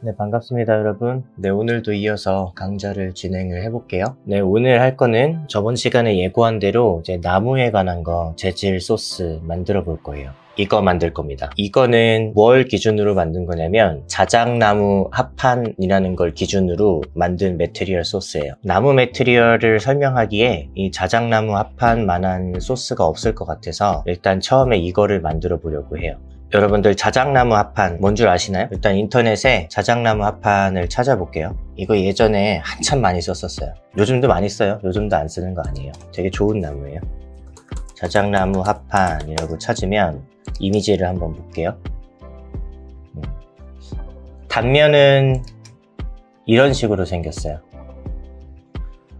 네, 반갑습니다, 여러분. 네, 오늘도 이어서 강좌를 진행을 해볼게요. 네, 오늘 할 거는 저번 시간에 예고한 대로 이제 나무에 관한 거 재질 소스 만들어 볼 거예요. 이거 만들 겁니다. 이거는 뭘 기준으로 만든 거냐면 자작나무 합판이라는 걸 기준으로 만든 매트리얼 소스예요. 나무 매트리얼을 설명하기에 이 자작나무 합판만한 소스가 없을 것 같아서 일단 처음에 이거를 만들어 보려고 해요. 여러분들 자작나무 합판 뭔 줄 아시나요? 일단 인터넷에 자작나무 합판을 찾아볼게요. 이거 예전에 한참 많이 썼었어요. 요즘도 많이 써요. 요즘도 안 쓰는 거 아니에요. 되게 좋은 나무예요. 자작나무 합판이라고 찾으면 이미지를 한번 볼게요. 음. 단면은 이런 식으로 생겼어요.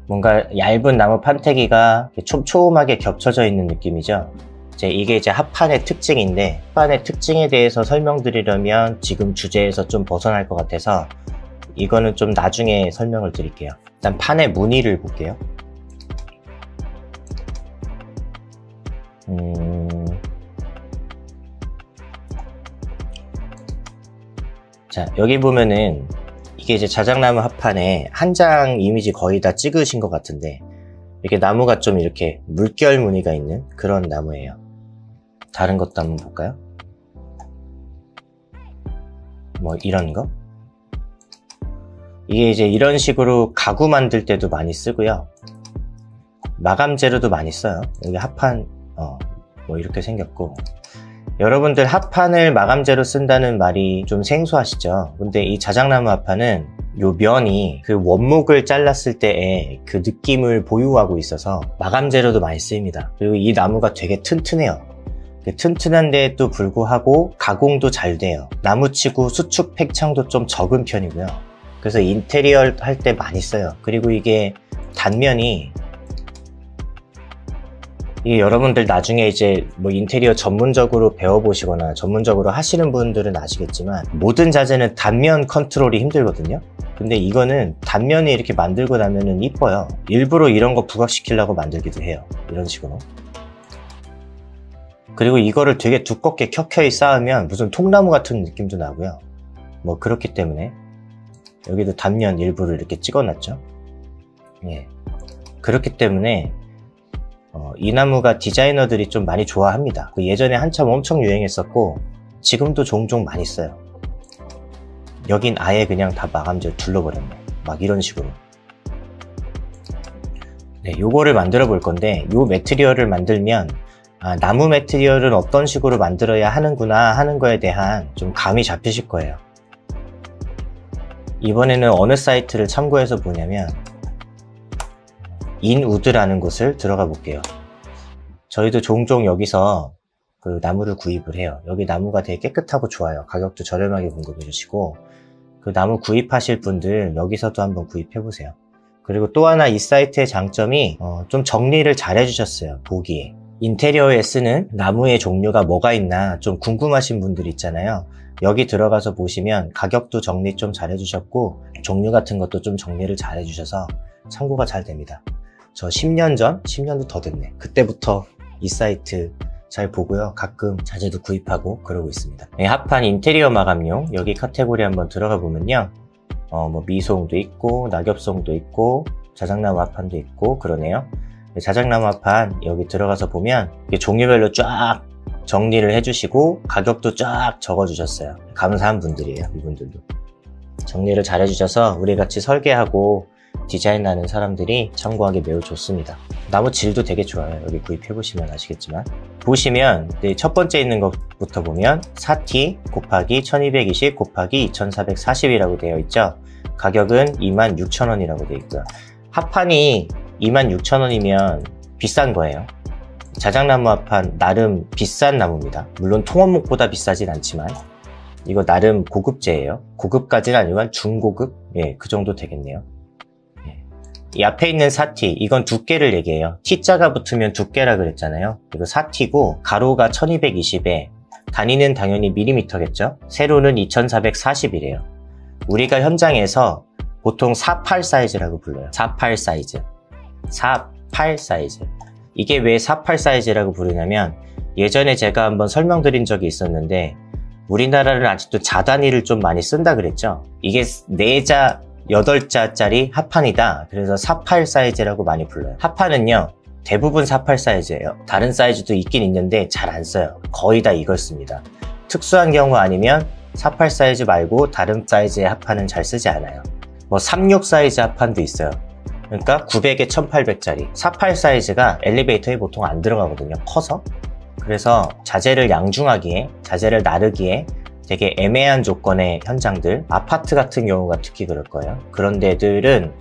뭔가 얇은 나무 판때기가 촘촘하게 겹쳐져 있는 느낌이죠. 이제 이게 이제 합판의 특징인데 합판의 특징에 대해서 설명드리려면 지금 주제에서 좀 벗어날 것 같아서 이거는 좀 나중에 설명을 드릴게요. 일단 판의 무늬를 볼게요. 음... 자, 여기 보면은 이게 이제 자작나무 합판에 한 장 이미지 거의 다 찍으신 것 같은데 이렇게 나무가 좀 이렇게 물결 무늬가 있는 그런 나무예요. 다른 것도 한번 볼까요? 뭐 이런 거? 이게 이제 이런 식으로 가구 만들 때도 많이 쓰고요. 마감 재료도 많이 써요. 여기 합판 어, 뭐 이렇게 생겼고 여러분들 합판을 마감재로 쓴다는 말이 좀 생소하시죠? 근데 이 자작나무 합판은 요 면이 그 원목을 잘랐을 때의 그 느낌을 보유하고 있어서 마감 재료도 많이 쓰입니다. 그리고 이 나무가 되게 튼튼해요. 그 튼튼한데도 불구하고 가공도 잘 돼요. 나무치고 수축 팽창도 좀 적은 편이고요. 그래서 인테리어 할 때 많이 써요. 그리고 이게 단면이 이게 여러분들 나중에 이제 뭐 인테리어 전문적으로 배워보시거나 전문적으로 하시는 분들은 아시겠지만 모든 자재는 단면 컨트롤이 힘들거든요. 근데 이거는 단면이 이렇게 만들고 나면은 이뻐요. 일부러 이런 거 부각시키려고 만들기도 해요. 이런 식으로. 그리고 이거를 되게 두껍게 켜켜이 쌓으면 무슨 통나무 같은 느낌도 나고요. 뭐 그렇기 때문에 여기도 단면 일부를 이렇게 찍어놨죠. 예. 그렇기 때문에 어, 이 나무가 디자이너들이 좀 많이 좋아합니다. 그 예전에 한참 엄청 유행했었고 지금도 종종 많이 써요. 여긴 아예 그냥 다 마감재 둘러버렸네. 막 이런 식으로. 네, 요거를 만들어 볼 건데 요 매트리얼을 만들면 아, 나무 매트리얼은 어떤 식으로 만들어야 하는구나 하는 거에 대한 좀 감이 잡히실 거예요. 이번에는 어느 사이트를 참고해서 보냐면 인우드라는 곳을 들어가 볼게요. 저희도 종종 여기서 그 나무를 구입을 해요. 여기 나무가 되게 깨끗하고 좋아요. 가격도 저렴하게 공급해 주시고 그 나무 구입하실 분들 여기서도 한번 구입해 보세요. 그리고 또 하나 이 사이트의 장점이 어, 좀 정리를 잘 해주셨어요. 보기에. 인테리어에 쓰는 나무의 종류가 뭐가 있나 좀 궁금하신 분들 있잖아요. 여기 들어가서 보시면 가격도 정리 좀 잘 해주셨고 종류 같은 것도 좀 정리를 잘 해주셔서 참고가 잘 됩니다. 저 10년 전, 10년도 더 됐네. 그때부터 이 사이트 잘 보고요. 가끔 자재도 구입하고 그러고 있습니다. 네, 합판 인테리어 마감용 여기 카테고리 한번 들어가 보면요. 어, 뭐 미송도 있고 낙엽송도 있고 자작나무 합판도 있고 그러네요. 네, 자작나무 합판 여기 들어가서 보면 종류별로 쫙 정리를 해주시고 가격도 쫙 적어주셨어요. 감사한 분들이에요. 이분들도. 정리를 잘 해주셔서 우리 같이 설계하고 디자인하는 사람들이 참고하기 매우 좋습니다. 나무 질도 되게 좋아요. 여기 구입해보시면 아시겠지만. 보시면 네, 첫 번째 있는 것부터 보면 4T 곱하기 1220 곱하기 2440이라고 되어 있죠. 가격은 26,000원이라고 되어 있고요. 합판이 26,000원이면 비싼 거예요. 자작나무 합판 나름 비싼 나무입니다. 물론 통원목보다 비싸진 않지만 이거 나름 고급재예요. 고급까지는 아니지만 중고급? 예, 그 정도 되겠네요. 이 앞에 있는 4T, 이건 두께를 얘기해요. T자가 붙으면 두께라 그랬잖아요. 이거 4T고, 가로가 1220에, 단위는 당연히 밀리미터겠죠? 세로는 2440이래요. 우리가 현장에서 보통 48 사이즈라고 불러요. 48 사이즈. 48 사이즈. 이게 왜 48 사이즈라고 부르냐면, 예전에 제가 한번 설명드린 적이 있었는데, 우리나라는 아직도 자단위를 좀 많이 쓴다 그랬죠. 이게 4자, 8자짜리 합판이다. 그래서 48 사이즈라고 많이 불러요. 합판은요, 대부분 48 사이즈예요. 다른 사이즈도 있긴 있는데 잘 안 써요. 거의 다 이걸 씁니다. 특수한 경우 아니면 48 사이즈 말고 다른 사이즈의 합판은 잘 쓰지 않아요. 뭐36 사이즈 합판도 있어요. 그러니까 900에 1800짜리 48 사이즈가 엘리베이터에 보통 안 들어가거든요. 커서. 그래서 자재를 양중하기에 자재를 나르기에 되게 애매한 조건의 현장들 아파트 같은 경우가 특히 그럴 거예요. 그런 데들은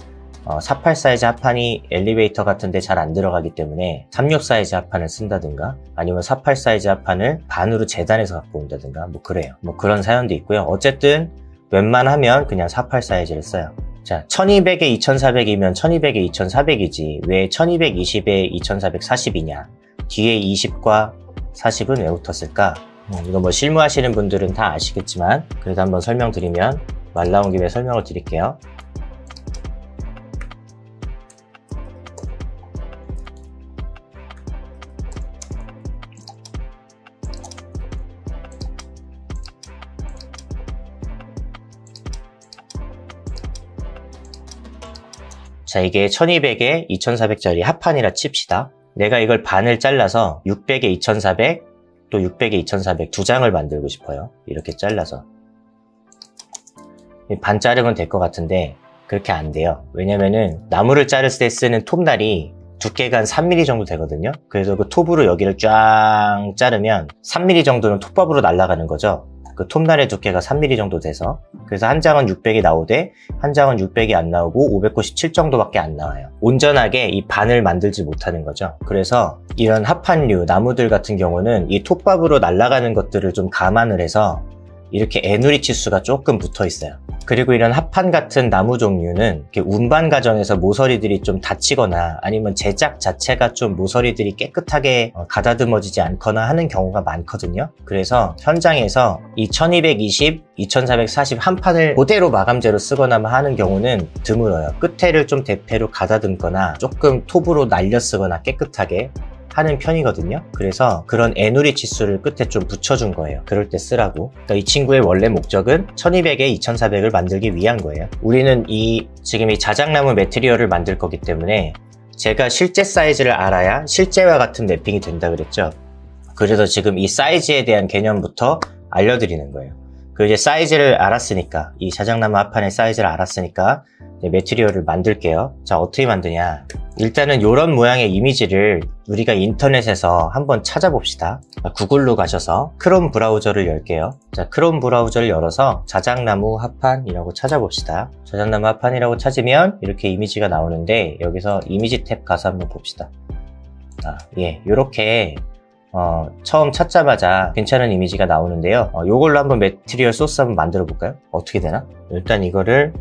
어, 48 사이즈 합판이 엘리베이터 같은데 잘 안 들어가기 때문에 36 사이즈 합판을 쓴다든가 아니면 48 사이즈 합판을 반으로 재단해서 갖고 온다든가 뭐 그래요. 뭐 그런 사연도 있고요. 어쨌든 웬만하면 그냥 48 사이즈를 써요. 자, 1200에 2400이면 1200에 2400이지 왜 1220에 2440이냐? 뒤에 20과 40은 왜 붙었을까? 음, 이거 뭐 실무하시는 분들은 다 아시겠지만 그래도 한번 설명드리면 말 나온 김에 설명을 드릴게요. 자, 이게 1200에 2400짜리 합판이라 칩시다. 내가 이걸 반을 잘라서 600에 2400, 또 600에 2400 두 장을 만들고 싶어요. 이렇게 잘라서. 반 자르면 될 것 같은데 그렇게 안 돼요. 왜냐면은 나무를 자를 때 쓰는 톱날이 두께가 한 3mm 정도 되거든요. 그래서 그 톱으로 여기를 쫙 자르면 3mm 정도는 톱밥으로 날아가는 거죠. 그 톱날의 두께가 3mm 정도 돼서 그래서 한 장은 600이 나오되 한 장은 600이 안 나오고 597 정도밖에 안 나와요. 온전하게 이 반을 만들지 못하는 거죠. 그래서 이런 합판류 나무들 같은 경우는 이 톱밥으로 날아가는 것들을 좀 감안을 해서 이렇게 애누리 치수가 조금 붙어 있어요. 그리고 이런 합판 같은 나무 종류는 운반 과정에서 모서리들이 좀 다치거나 아니면 제작 자체가 좀 모서리들이 깨끗하게 어, 가다듬어지지 않거나 하는 경우가 많거든요. 그래서 현장에서 이 1220, 2440 한 판을 그대로 마감재로 쓰거나 하는 경우는 드물어요. 끝에를 좀 대패로 가다듬거나 조금 톱으로 날려 쓰거나 깨끗하게 하는 편이거든요. 그래서 그런 애누리 치수를 끝에 좀 붙여준 거예요. 그럴 때 쓰라고. 그러니까 이 친구의 원래 목적은 1200에 2400을 만들기 위한 거예요. 우리는 이 지금 이 자작나무 매트리얼을 만들 거기 때문에 제가 실제 사이즈를 알아야 실제와 같은 랩핑이 된다 그랬죠. 그래서 지금 이 사이즈에 대한 개념부터 알려드리는 거예요. 그 이제 사이즈를 알았으니까 이 자작나무 합판의 사이즈를 알았으니까 매트리얼을 만들게요. 자 어떻게 만드냐? 일단은 이런 모양의 이미지를 우리가 인터넷에서 한번 찾아봅시다. 구글로 가셔서 크롬 브라우저를 열게요. 자, 크롬 브라우저를 열어서 자작나무 합판이라고 찾아봅시다. 자작나무 합판이라고 찾으면 이렇게 이미지가 나오는데 여기서 이미지 탭 가서 한번 봅시다. 아, 예, 이렇게 어, 처음 찾자마자 괜찮은 이미지가 나오는데요. 어, 이걸로 한번 매트리얼 소스 한번 만들어 볼까요? 어떻게 되나? 일단 이거를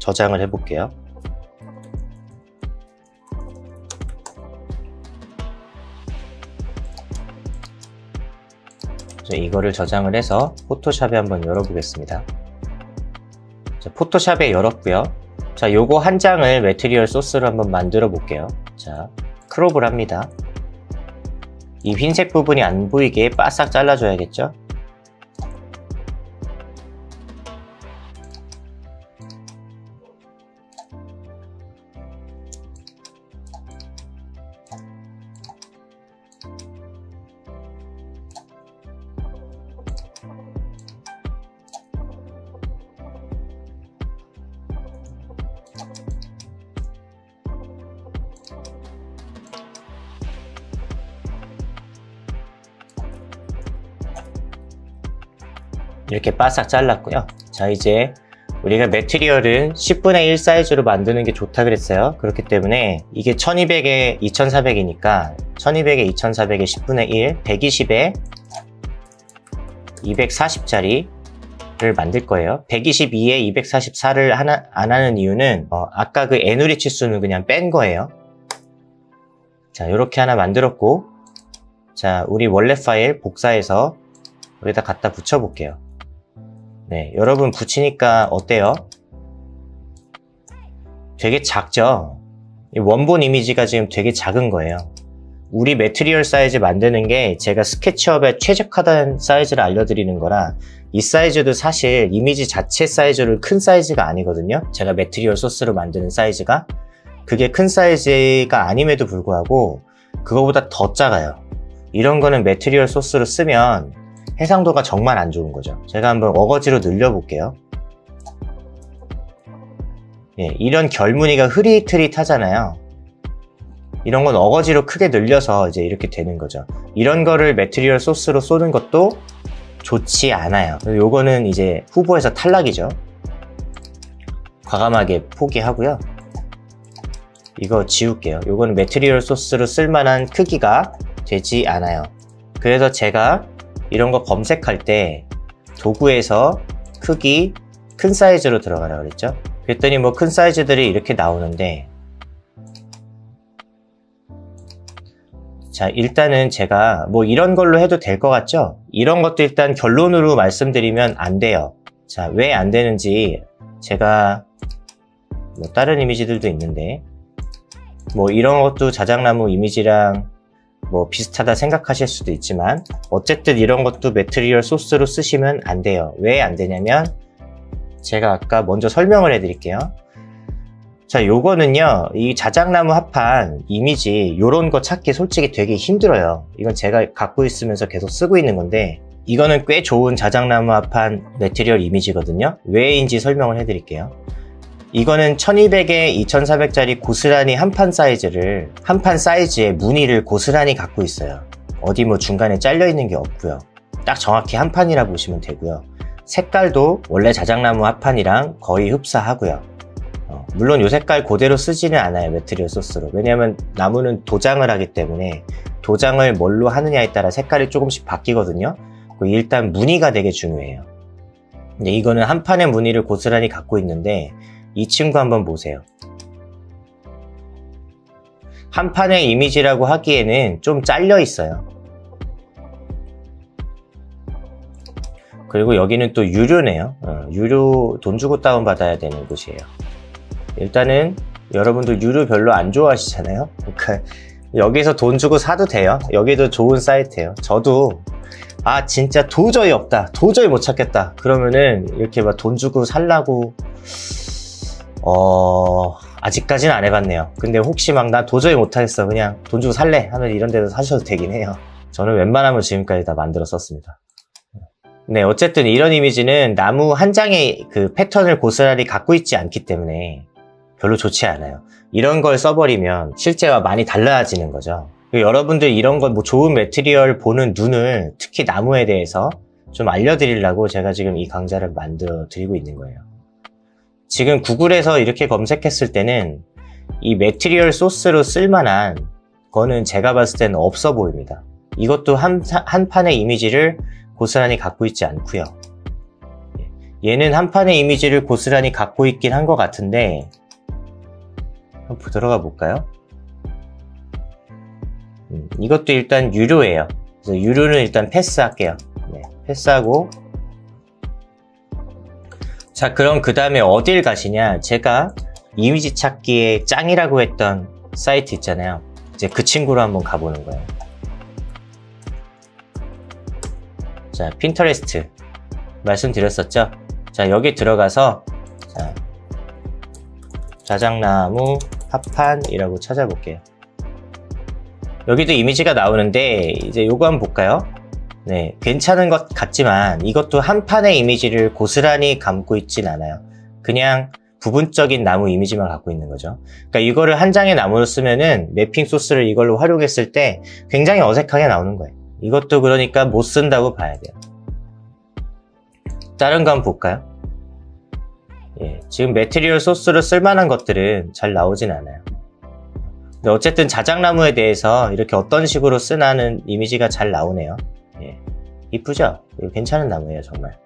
저장을 해볼게요. 자, 이거를 저장을 해서 포토샵에 한번 열어보겠습니다. 자, 포토샵에 열었고요. 자, 요거 한 장을 매트리얼 소스로 한번 만들어 볼게요. 자, 크롭을 합니다. 이 흰색 부분이 안 보이게 바싹 잘라줘야겠죠? 이렇게 바싹 잘랐고요. 자, 이제 우리가 매트리얼은 10분의 1 사이즈로 만드는 게 좋다 그랬어요. 그렇기 때문에 이게 1200에 2400이니까 1200에 2400에 10분의 1, 120에 240짜리를 만들 거예요. 122에 244를 하나, 안 하는 이유는 어, 아까 그 애누리 치수는 그냥 뺀 거예요. 자, 이렇게 하나 만들었고 자, 우리 원래 파일 복사해서 여기다 갖다 붙여볼게요. 네, 여러분 붙이니까 어때요? 되게 작죠? 이 원본 이미지가 지금 되게 작은 거예요. 우리 매트리얼 사이즈 만드는 게 제가 스케치업에 최적화된 사이즈를 알려드리는 거라 이 사이즈도 사실 이미지 자체 사이즈를 큰 사이즈가 아니거든요. 제가 매트리얼 소스로 만드는 사이즈가 그게 큰 사이즈가 아님에도 불구하고 그거보다 더 작아요. 이런 거는 매트리얼 소스로 쓰면 해상도가 정말 안 좋은 거죠. 제가 한번 어거지로 늘려볼게요. 예, 이런 결무늬가 흐릿흐릿하잖아요. 이런 건 어거지로 크게 늘려서 이제 이렇게 되는 거죠. 이런 거를 매트리얼 소스로 쏘는 것도 좋지 않아요. 요거는 이제 후보에서 탈락이죠. 과감하게 포기하고요. 이거 지울게요. 요거는 매트리얼 소스로 쓸만한 크기가 되지 않아요. 그래서 제가 이런 거 검색할 때 도구에서 크기 큰 사이즈로 들어가라 그랬죠. 그랬더니 뭐 큰 사이즈들이 이렇게 나오는데 자, 일단은 제가 뭐 이런 걸로 해도 될 것 같죠? 이런 것도 일단 결론으로 말씀드리면 안 돼요. 자, 왜 안 되는지 제가 뭐 다른 이미지들도 있는데 뭐 이런 것도 자작나무 이미지랑 뭐 비슷하다 생각하실 수도 있지만 어쨌든 이런 것도 매트리얼 소스로 쓰시면 안 돼요. 왜 안 되냐면 제가 아까 먼저 설명을 해 드릴게요. 자, 요거는요, 이 자작나무 합판 이미지, 요런 거 찾기 솔직히 되게 힘들어요. 이건 제가 갖고 있으면서 계속 쓰고 있는 건데, 이거는 꽤 좋은 자작나무 합판 매트리얼 이미지거든요. 왜인지 설명을 해드릴게요. 이거는 1200에 2400짜리 고스란히 한 판 사이즈를, 한 판 사이즈의 무늬를 고스란히 갖고 있어요. 어디 뭐 중간에 잘려 있는 게 없고요. 딱 정확히 한 판이라 보시면 되고요. 색깔도 원래 자작나무 합판이랑 거의 흡사하고요. 어, 물론 이 색깔 그대로 쓰지는 않아요 매트리얼 소스로 왜냐하면 나무는 도장을 하기 때문에 도장을 뭘로 하느냐에 따라 색깔이 조금씩 바뀌거든요 그 일단 무늬가 되게 중요해요 근데 이거는 한 판의 무늬를 고스란히 갖고 있는데 이 친구 한번 보세요 한 판의 이미지라고 하기에는 좀 잘려 있어요 그리고 여기는 또 유료네요 어, 유료 돈 주고 다운받아야 되는 곳이에요 일단은 여러분도 유료 별로 안 좋아하시잖아요. 그러니까 여기서 돈 주고 사도 돼요. 여기도 좋은 사이트예요. 저도 아 진짜 도저히 없다. 도저히 못 찾겠다. 그러면은 이렇게 막 돈 주고 살라고 어 아직까지는 안 해봤네요. 근데 혹시 막 나 도저히 못하겠어. 그냥 돈 주고 살래 하면 이런 데서 사셔도 되긴 해요. 저는 웬만하면 지금까지 다 만들어 썼습니다. 네, 어쨌든 이런 이미지는 나무 한 장의 그 패턴을 고스란히 갖고 있지 않기 때문에 별로 좋지 않아요. 이런 걸 써버리면 실제와 많이 달라지는 거죠. 여러분들 이런 거뭐 좋은 매트리얼 보는 눈을 특히 나무에 대해서 좀 알려드리려고 제가 지금 이 강좌를 만들어 드리고 있는 거예요. 지금 구글에서 이렇게 검색했을 때는 이 매트리얼 소스로 쓸만한 거는 제가 봤을 때는 없어 보입니다. 이것도 한, 한 판의 이미지를 고스란히 갖고 있지 않고요. 얘는 한 판의 이미지를 고스란히 갖고 있긴 한 것 같은데 한번 들어가 볼까요? 음, 이것도 일단 유료예요. 그래서 유료는 일단 패스할게요. 네, 패스하고 자 그럼 그 다음에 어딜 가시냐 제가 이미지 찾기에 짱이라고 했던 사이트 있잖아요 이제 그 친구로 한번 가보는 거예요 자 핀터레스트 말씀드렸었죠 자 여기 들어가서 자, 자작나무 합판이라고 찾아볼게요. 여기도 이미지가 나오는데 이제 요거 한번 볼까요? 네, 괜찮은 것 같지만 이것도 한 판의 이미지를 고스란히 감고 있진 않아요. 그냥 부분적인 나무 이미지만 갖고 있는 거죠. 그러니까 이거를 한 장의 나무로 쓰면은 매핑 소스를 이걸로 활용했을 때 굉장히 어색하게 나오는 거예요. 이것도 그러니까 못 쓴다고 봐야 돼요. 다른 거 한번 볼까요? 예, 지금 매트리얼 소스로 쓸만한 것들은 잘 나오진 않아요. 근데 어쨌든 자작나무에 대해서 이렇게 어떤 식으로 쓰나는 이미지가 잘 나오네요. 예, 이쁘죠? 괜찮은 나무예요, 정말.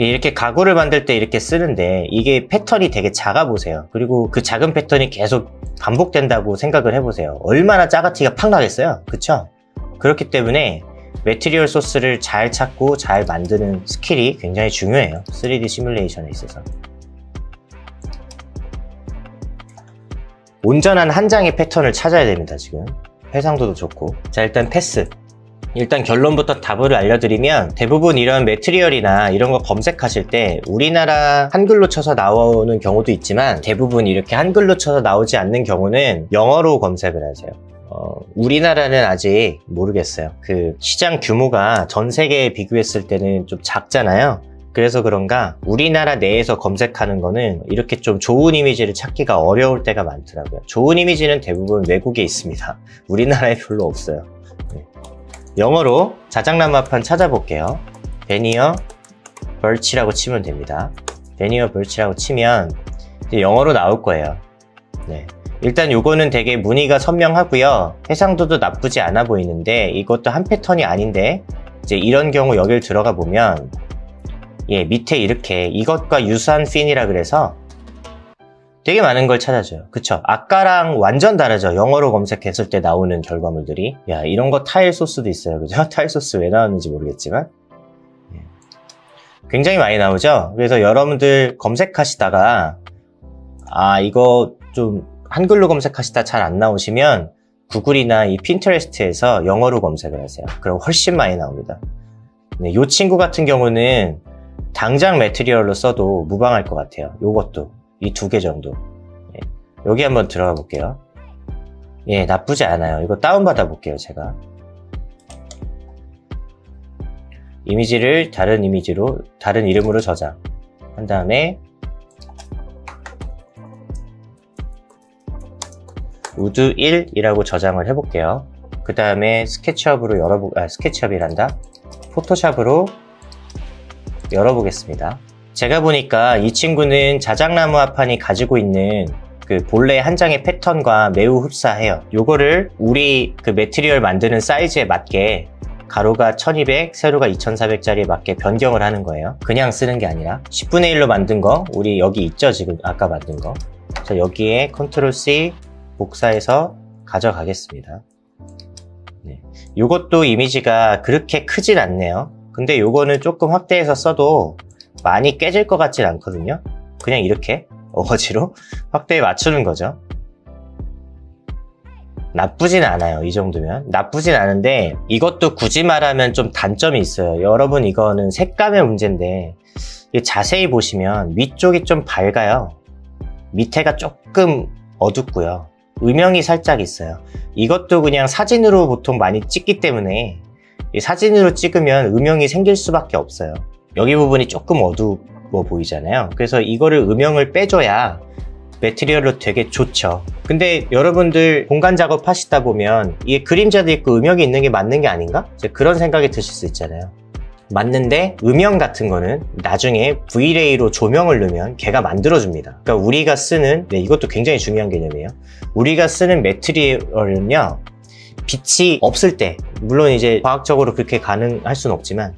예, 이렇게 가구를 만들 때 이렇게 쓰는데 이게 패턴이 되게 작아 보세요. 그리고 그 작은 패턴이 계속 반복된다고 생각을 해보세요. 얼마나 짜가티가 팍 나겠어요? 그쵸? 그렇기 때문에 매트리얼 소스를 잘 찾고 잘 만드는 스킬이 굉장히 중요해요. 3D 시뮬레이션에 있어서. 온전한 한 장의 패턴을 찾아야 됩니다, 지금. 해상도도 좋고. 자, 일단 패스. 일단 결론부터 답을 알려드리면 대부분 이런 매트리얼이나 이런 거 검색하실 때 우리나라 한글로 쳐서 나오는 경우도 있지만 대부분 이렇게 한글로 쳐서 나오지 않는 경우는 영어로 검색을 하세요. 어, 우리나라는 아직 모르겠어요. 그 시장 규모가 전 세계에 비교했을 때는 좀 작잖아요. 그래서 그런가 우리나라 내에서 검색하는 거는 이렇게 좀 좋은 이미지를 찾기가 어려울 때가 많더라고요. 좋은 이미지는 대부분 외국에 있습니다. 우리나라에 별로 없어요. 네. 영어로 자작나무 합판 찾아볼게요. 베니어 벌치라고 치면 됩니다. 베니어 벌치라고 치면 영어로 나올 거예요. 네. 일단 요거는 되게 무늬가 선명하고요. 해상도도 나쁘지 않아 보이는데 이것도 한 패턴이 아닌데 이제 이런 경우 여길 들어가 보면 예, 밑에 이렇게 이것과 유사한 핀이라 그래서 되게 많은 걸 찾아줘요. 그쵸? 아까랑 완전 다르죠? 영어로 검색했을 때 나오는 결과물들이. 야, 이런 거 타일 소스도 있어요. 그죠? 타일 소스 왜 나왔는지 모르겠지만. 예. 굉장히 많이 나오죠? 그래서 여러분들 검색하시다가, 아, 이거 좀 한글로 검색하시다 잘 안 나오시면 구글이나 이 핀터레스트에서 영어로 검색을 하세요. 그럼 훨씬 많이 나옵니다. 네, 이 친구 같은 경우는 당장 매트리얼로 써도 무방할 것 같아요. 요것도 이 두 개 정도. 예, 여기 한번 들어가 볼게요. 예, 나쁘지 않아요. 이거 다운받아 볼게요, 제가. 이미지를 다른 이미지로, 다른 이름으로 저장. 한 다음에, 우드 1이라고 저장을 해볼게요. 그 다음에 스케치업으로 열어보, 아, 스케치업이란다. 포토샵으로 열어보겠습니다. 제가 보니까 이 친구는 자작나무 합판이 가지고 있는 그 본래 한 장의 패턴과 매우 흡사해요. 요거를 우리 그 매트리얼 만드는 사이즈에 맞게 가로가 1200, 세로가 2400짜리에 맞게 변경을 하는 거예요. 그냥 쓰는 게 아니라 10분의 1로 만든 거 우리 여기 있죠 지금 아까 만든 거. 자 여기에 컨트롤 C 복사해서 가져가겠습니다. 네. 요것도 이미지가 그렇게 크진 않네요. 근데 요거는 조금 확대해서 써도 많이 깨질 것 같진 않거든요. 그냥 이렇게 어거지로 확대에 맞추는 거죠. 나쁘진 않아요. 이 정도면. 나쁘진 않은데 이것도 굳이 말하면 좀 단점이 있어요. 여러분 이거는 색감의 문제인데 자세히 보시면 위쪽이 좀 밝아요. 밑에가 조금 어둡고요. 음영이 살짝 있어요. 이것도 그냥 사진으로 보통 많이 찍기 때문에 사진으로 찍으면 음영이 생길 수밖에 없어요. 여기 부분이 조금 어두워 보이잖아요. 그래서 이거를 음영을 빼줘야 매트리얼로 되게 좋죠. 근데 여러분들 공간 작업 하시다 보면 이게 그림자도 있고 음영이 있는 게 맞는 게 아닌가? 그런 생각이 드실 수 있잖아요. 맞는데 음영 같은 거는 나중에 V-Ray로 조명을 넣으면 걔가 만들어줍니다. 그러니까 우리가 쓰는 네, 이것도 굉장히 중요한 개념이에요. 우리가 쓰는 매트리얼은요 빛이 없을 때 물론 이제 과학적으로 그렇게 가능할 수는 없지만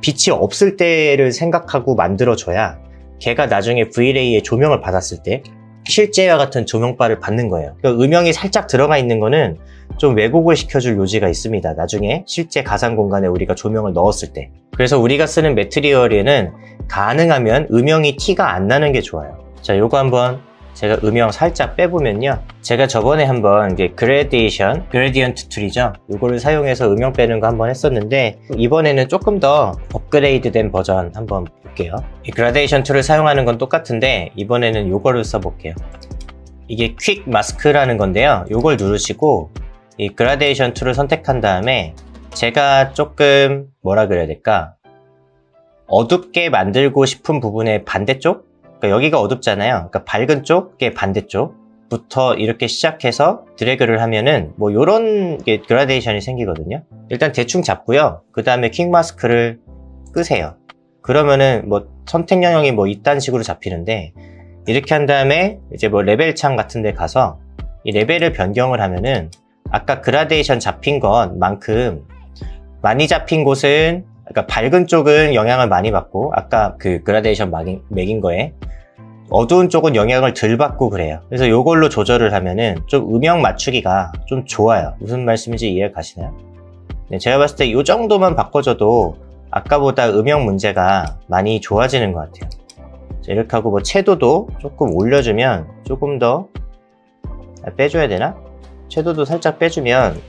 빛이 없을 때를 생각하고 만들어줘야 걔가 나중에 V-Ray의 조명을 받았을 때 실제와 같은 조명바를 받는 거예요. 그러니까 음영이 살짝 들어가 있는 거는 좀 왜곡을 시켜줄 요지가 있습니다. 나중에 실제 가상 공간에 우리가 조명을 넣었을 때. 그래서 우리가 쓰는 매트리얼에는 가능하면 음영이 티가 안 나는 게 좋아요. 자, 요거 한번 제가 음영 살짝 빼보면요. 제가 저번에 한번 이게 그레디에이션, 그레디언트 툴이죠. 이거를 사용해서 음영 빼는 거 한번 했었는데 이번에는 조금 더 업그레이드된 버전 한번 볼게요. 이 그라데이션 툴을 사용하는 건 똑같은데 이번에는 이거를 써볼게요. 이게 퀵 마스크라는 건데요. 이걸 누르시고 이 그라데이션 툴을 선택한 다음에 제가 조금 뭐라 그래야 될까 어둡게 만들고 싶은 부분의 반대쪽 그러니까 여기가 어둡잖아요. 그러니까 밝은 쪽의 반대쪽부터 이렇게 시작해서 드래그를 하면은 뭐 이런 게 그라데이션이 생기거든요. 일단 대충 잡고요. 그 다음에 킹 마스크를 끄세요. 그러면은 뭐 선택 영역이 뭐 이딴 식으로 잡히는데 이렇게 한 다음에 이제 뭐 레벨 창 같은 데 가서 이 레벨을 변경을 하면은 아까 그라데이션 잡힌 것만큼 많이 잡힌 곳은 그러니까 밝은 쪽은 영향을 많이 받고 아까 그 그라데이션 매긴 거에 어두운 쪽은 영향을 덜 받고 그래요. 그래서 이걸로 조절을 하면은 좀 음영 맞추기가 좀 좋아요. 무슨 말씀인지 이해 가시나요? 네, 제가 봤을 때 이 정도만 바꿔줘도 아까보다 음영 문제가 많이 좋아지는 것 같아요. 자, 이렇게 하고 뭐 채도도 조금 올려주면 조금 더 아, 빼줘야 되나? 채도도 살짝 빼주면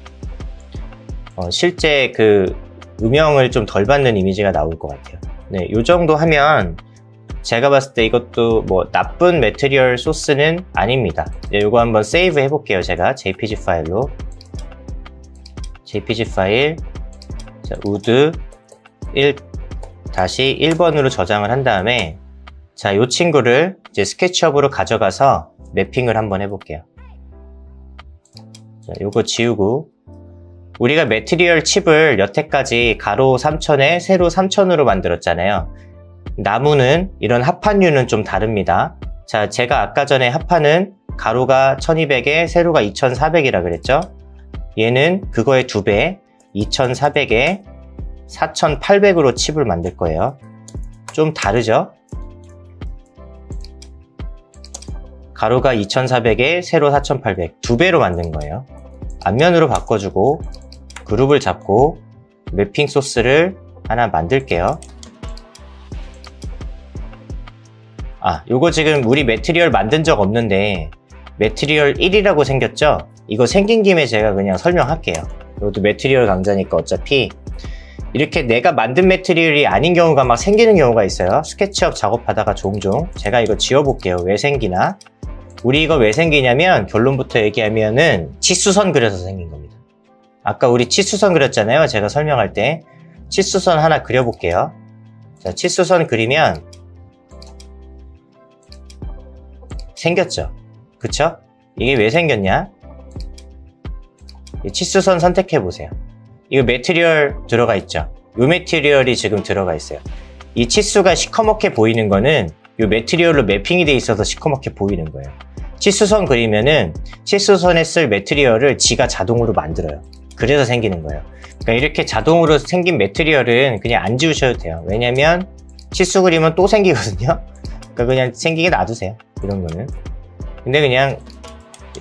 어, 실제 그 음영을 좀 덜 받는 이미지가 나올 것 같아요. 네, 요 정도 하면 제가 봤을 때 이것도 뭐 나쁜 매트리얼 소스는 아닙니다. 네, 요거 한번 세이브 해볼게요. 제가 JPG 파일로 JPG 파일 자, 우드 1 다시 1번으로 저장을 한 다음에 자, 요 친구를 이제 스케치업으로 가져가서 맵핑을 한번 해볼게요. 자, 요거 지우고 우리가 매트리얼 칩을 여태까지 가로 3000에 세로 3000으로 만들었잖아요. 나무는 이런 합판류는 좀 다릅니다. 자, 제가 아까 전에 합판은 가로가 1200에 세로가 2400이라 그랬죠? 얘는 그거의 두 배, 2400에 4800으로 칩을 만들 거예요. 좀 다르죠? 가로가 2400에 세로 4800, 두 배로 만든 거예요. 앞면으로 바꿔주고 그룹을 잡고 매핑 소스를 하나 만들게요. 아, 요거 지금 우리 매트리얼 만든 적 없는데 매트리얼 1이라고 생겼죠? 이거 생긴 김에 제가 그냥 설명할게요. 이것도 매트리얼 강좌니까 어차피 이렇게 내가 만든 매트리얼이 아닌 경우가 막 생기는 경우가 있어요. 스케치업 작업하다가 종종 제가 이거 지워볼게요. 왜 생기나? 우리 이거 왜 생기냐면 결론부터 얘기하면은 치수선 그려서 생긴 겁니다. 아까 우리 치수선 그렸잖아요. 제가 설명할 때 치수선 하나 그려볼게요. 자, 치수선 그리면 생겼죠. 그쵸? 이게 왜 생겼냐? 이 치수선 선택해 보세요. 이거 매트리얼 들어가 있죠. 이 매트리얼이 지금 들어가 있어요. 이 치수가 시커멓게 보이는 거는 이 매트리얼로 매핑이 돼 있어서 시커멓게 보이는 거예요. 치수선 그리면은 치수선에 쓸 매트리얼을 지가 자동으로 만들어요. 그래서 생기는 거예요. 그러니까 이렇게 자동으로 생긴 매트리얼은 그냥 안 지우셔도 돼요. 왜냐면 치수 그리면 또 생기거든요. 그러니까 그냥 생기게 놔두세요. 이런 거는. 근데 그냥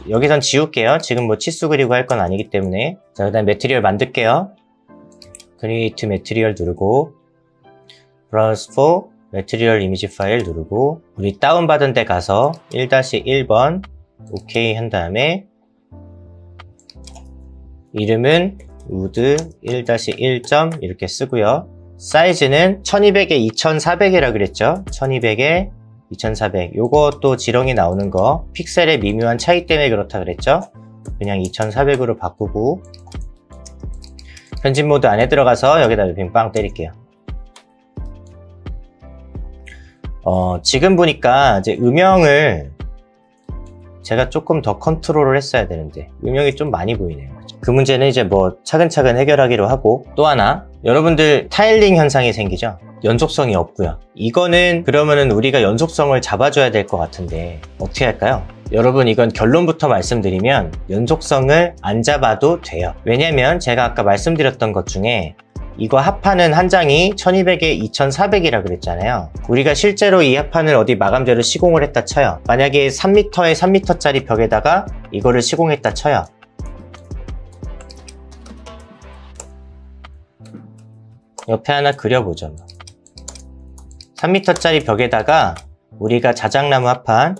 여기선 지울게요. 지금 뭐 치수 그리고 할 건 아니기 때문에. 자, 그 다음 매트리얼 만들게요. 크리에이트 매트리얼 누르고 브라우스 4 매트리얼 이미지 파일 누르고 우리 다운받은 데 가서 1-1번 오케이 한 다음에 이름은 우드 1-1점 이렇게 쓰고요. 사이즈는 1200에 2400이라 그랬죠. 1200에 2400 요것도 지렁이 나오는 거 픽셀의 미묘한 차이 때문에 그렇다 그랬죠. 그냥 2400으로 바꾸고 편집 모드 안에 들어가서 여기다 맵핑 빵 때릴게요. 어, 지금 보니까 이제 음영을 제가 조금 더 컨트롤을 했어야 되는데 음영이 좀 많이 보이네요. 그 문제는 이제 뭐 차근차근 해결하기로 하고 또 하나 여러분들 타일링 현상이 생기죠? 연속성이 없고요. 이거는 그러면은 우리가 연속성을 잡아줘야 될 것 같은데 어떻게 할까요? 여러분 이건 결론부터 말씀드리면 연속성을 안 잡아도 돼요. 왜냐면 제가 아까 말씀드렸던 것 중에 이거 합판은 한 장이 1200에 2400이라 그랬잖아요. 우리가 실제로 이 합판을 어디 마감재로 시공을 했다 쳐요. 만약에 3m에 3m짜리 벽에다가 이거를 시공했다 쳐요. 옆에 하나 그려보죠. 3m짜리 벽에다가 우리가 자작나무 합판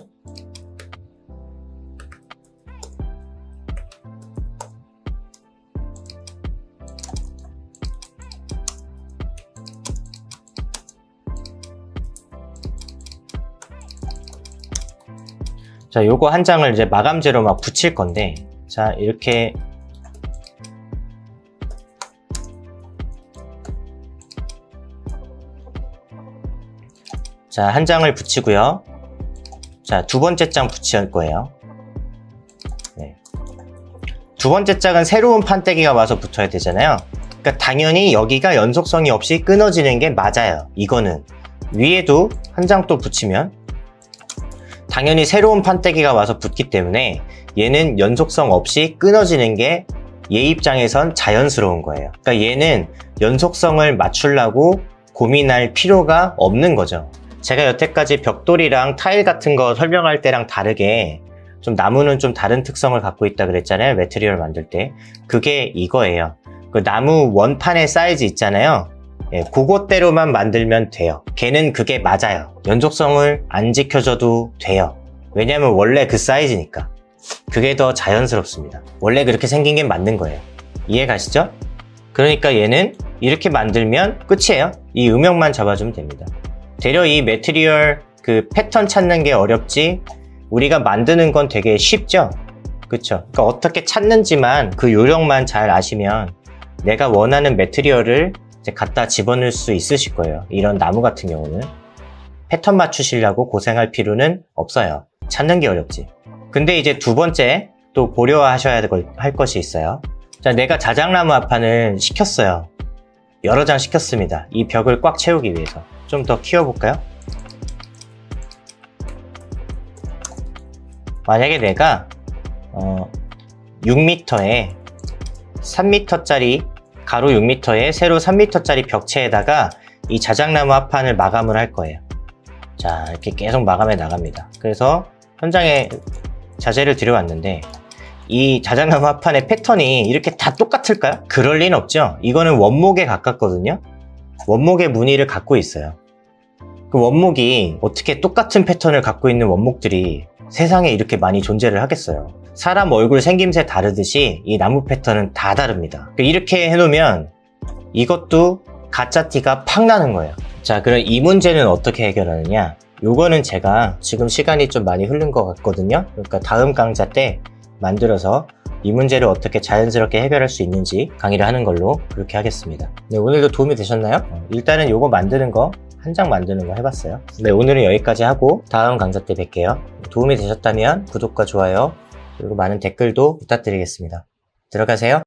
자, 요거 한 장을 이제 마감재로 막 붙일 건데, 자, 이렇게 자, 한 장을 붙이고요. 자, 두 번째 장 붙일 거예요. 네. 두 번째 장은 새로운 판때기가 와서 붙어야 되잖아요. 그러니까 당연히 여기가 연속성이 없이 끊어지는 게 맞아요. 이거는. 위에도 한 장 또 붙이면 당연히 새로운 판때기가 와서 붙기 때문에 얘는 연속성 없이 끊어지는 게 얘 입장에선 자연스러운 거예요. 그러니까 얘는 연속성을 맞추려고 고민할 필요가 없는 거죠. 제가 여태까지 벽돌이랑 타일 같은 거 설명할 때랑 다르게 좀 나무는 좀 다른 특성을 갖고 있다 그랬잖아요. 매트리얼 만들 때. 그게 이거예요. 그 나무 원판의 사이즈 있잖아요. 예, 그것대로만 만들면 돼요. 걔는 그게 맞아요. 연속성을 안 지켜줘도 돼요. 왜냐면 원래 그 사이즈니까. 그게 더 자연스럽습니다. 원래 그렇게 생긴 게 맞는 거예요. 이해 가시죠? 그러니까 얘는 이렇게 만들면 끝이에요. 이 음영만 잡아주면 됩니다. 되려 이 매트리얼 그 패턴 찾는 게 어렵지 우리가 만드는 건 되게 쉽죠? 그쵸? 그러니까 어떻게 찾는지만 그 요령만 잘 아시면 내가 원하는 매트리얼을 이제 갖다 집어넣을 수 있으실 거예요. 이런 나무 같은 경우는. 패턴 맞추시려고 고생할 필요는 없어요. 찾는 게 어렵지. 근데 이제 두 번째 또 고려하셔야 될- 할 것이 있어요. 자, 내가 자작나무 합판을 시켰어요. 여러 장 시켰습니다. 이 벽을 꽉 채우기 위해서. 좀 더 키워볼까요? 만약에 내가 어, 6m에 3m짜리 가로 6m에 세로 3m짜리 벽체에다가 이 자작나무 합판을 마감을 할 거예요. 자, 이렇게 계속 마감해 나갑니다. 그래서 현장에 자재를 들여왔는데 이 자작나무 합판의 패턴이 이렇게 다 똑같을까요? 그럴 리는 없죠. 이거는 원목에 가깝거든요. 원목의 무늬를 갖고 있어요. 그 원목이 어떻게 똑같은 패턴을 갖고 있는 원목들이 세상에 이렇게 많이 존재를 하겠어요. 사람 얼굴 생김새 다르듯이 이 나무 패턴은 다 다릅니다. 이렇게 해놓으면 이것도 가짜 티가 팍 나는 거예요. 자, 그럼 이 문제는 어떻게 해결하느냐? 요거는 제가 지금 시간이 좀 많이 흐른 것 같거든요. 그러니까 다음 강좌 때 만들어서 이 문제를 어떻게 자연스럽게 해결할 수 있는지 강의를 하는 걸로 그렇게 하겠습니다. 네, 오늘도 도움이 되셨나요? 어, 일단은 요거 만드는 거, 한 장 만드는 거 해봤어요. 네, 오늘은 여기까지 하고 다음 강좌 때 뵐게요. 도움이 되셨다면 구독과 좋아요, 그리고 많은 댓글도 부탁드리겠습니다. 들어가세요.